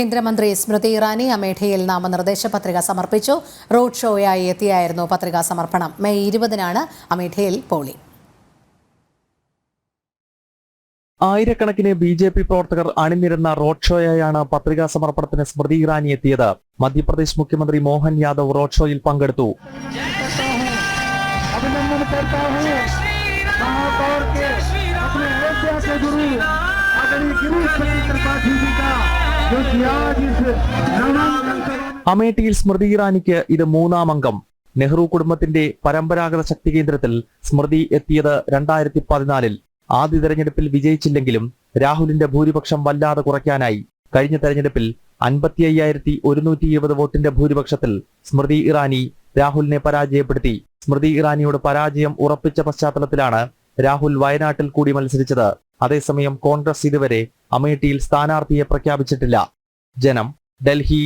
കേന്ദ്രമന്ത്രി സ്മൃതി ഇറാനി അമേഠിയിൽ നാമനിർദ്ദേശ പത്രിക സമർപ്പിച്ചു. റോഡ് ഷോയായി എത്തിയായിരുന്നു പത്രികാ സമർപ്പണം. മെയ് ഇരുപതിനാണ് അമേഠിയിൽ പോളിംഗ് ആയിരക്കണക്കിന് ബി ജെ പി പ്രവർത്തകർ അണിനിരുന്ന റോഡ് ഷോയായാണ് പത്രികാ സമർപ്പണത്തിന് സ്മൃതി ഇറാനി എത്തിയത്. മധ്യപ്രദേശ് മുഖ്യമന്ത്രി മോഹൻ യാദവ് റോഡ് ഷോയിൽ പങ്കെടുത്തു. അഭിനന്ദന അമേഠിയിൽ സ്മൃതി ഇറാനിക്ക് ഇത് മൂന്നാം അംഗം. നെഹ്റു കുടുംബത്തിന്റെ പരമ്പരാഗത ശക്തി കേന്ദ്രത്തിൽ സ്മൃതി എത്തിയത് രണ്ടായിരത്തി പതിനാലിൽ ആദ്യ തെരഞ്ഞെടുപ്പിൽ വിജയിച്ചില്ലെങ്കിലും രാഹുലിന്റെ ഭൂരിപക്ഷം വല്ലാതെ കുറയ്ക്കാനായി. കഴിഞ്ഞ തെരഞ്ഞെടുപ്പിൽ അൻപത്തി അയ്യായിരത്തി ഒരുന്നൂറ്റി ഇരുപത് വോട്ടിന്റെ ഭൂരിപക്ഷത്തിൽ സ്മൃതി ഇറാനി രാഹുലിനെ പരാജയപ്പെടുത്തി. സ്മൃതി ഇറാനിയുടെ പരാജയം ഉറപ്പിച്ച പശ്ചാത്തലത്തിലാണ് രാഹുൽ വയനാട്ടിൽ കൂടി മത്സരിച്ചത്. അതേസമയം കോൺഗ്രസ് ഇതുവരെ അമേഠിയിൽ സ്ഥാനാർത്ഥിയെ പ്രഖ്യാപിച്ചിട്ടില്ല. ജനം ഡൽഹി